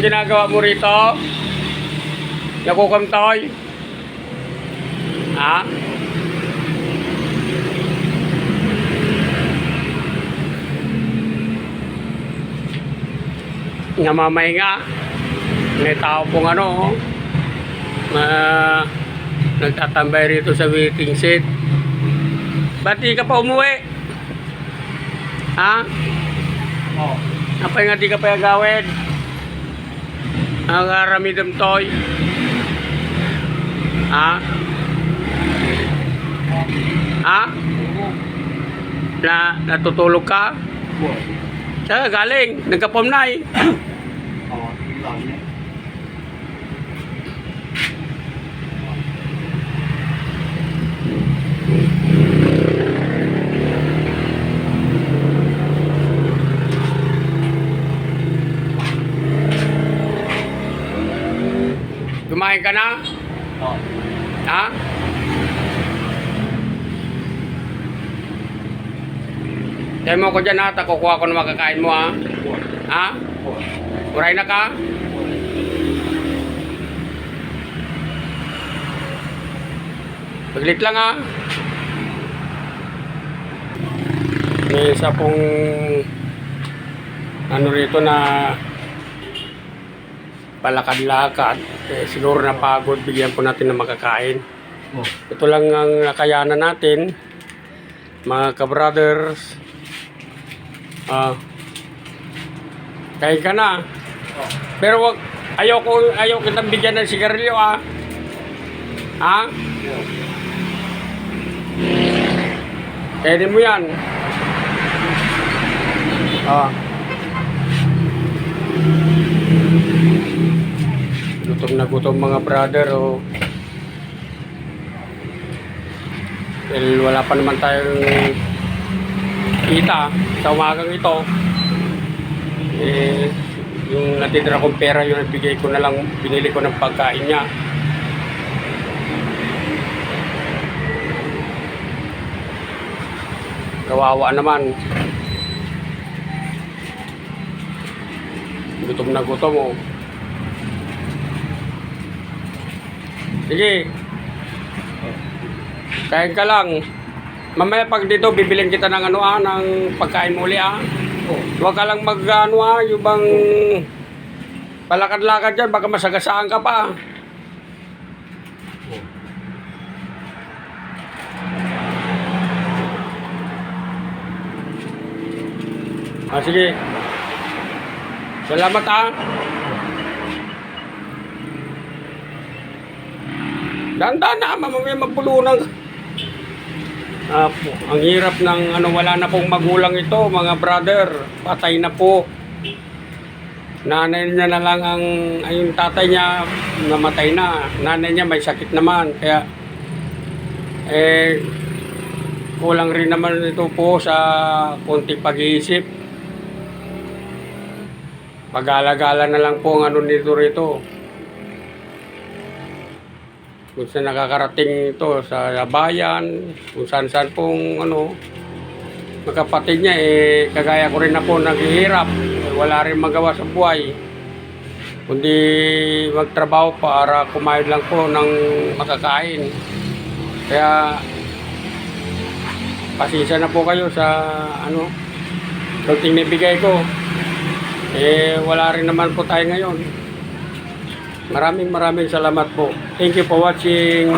Anong ginagawa mo rito? Nakukamtoy? Ha? Namamay nga. May tao pong ano, oh. ma nagtatambay rito sa waiting shed. Ba't di ka pa umuwi? Ha? Oh. Apay nga di ka pa agawin? Ang aramidam toy. Ha? Ha? Na natutulog ka? Saan galing? Nagkapomnay. Oh, Kumain ka na? Oh. Ha? Tayo mo ko dyan ha, takukuha ko na makakain mo ha. Ha? Uray na ka? Paglit lang ha. May isa pong ano rito na palakad-lakad. Eh, siguro napagod, bigyan po natin ng makakain. Oh. Ito lang ang nakayanan natin, mga ka-brothers. Ah, kain ka na. Oh. Pero wag, ayaw ko, ayaw kitang bigyan ng sigarilyo ah. Ha? Kainin mo yan. Ah. Gutom na mga brother oh. Dahil wala pa naman tayong kita sa umagang ito. Eh, yung natitira kong pera, yung nabigay ko na lang, binili ko ng pagkain niya. Kawawa naman. Gutom na gutom oh. Sige. Kain ka lang. Mamaya pag dito, bibiling kita ng ano ah, ng pagkain muli ah. Huwag ka lang mag ano ah, yung bang palakad-lakad dyan, baka masagasaan ka pa. Ah, sige. Salamat ah. Dahan-dahan na, mamamaya magpulunan. Ah, po, ang hirap ng ano, wala na pong magulang ito, mga brother. Patay na po. Nanay niya na lang ang, ay, yung tatay niya namatay na. Nanay niya may sakit naman. Kaya, eh, kulang rin naman ito po sa konting pag-iisip. Pag-alagala na lang po ang ano nito rito. Kung saan nakakarating ito sa bayan, kung saan saan pong ano, magkapatid niya eh, kagaya ko rin na po naghihirap. Eh, wala rin magawa sa buhay. Kundi magtrabaho para kumain lang po ng makakain. Kaya pasensya na po kayo sa ano, konting nabigay ko. Eh, wala rin naman po tayo ngayon. Maraming maraming salamat po. Thank you for watching.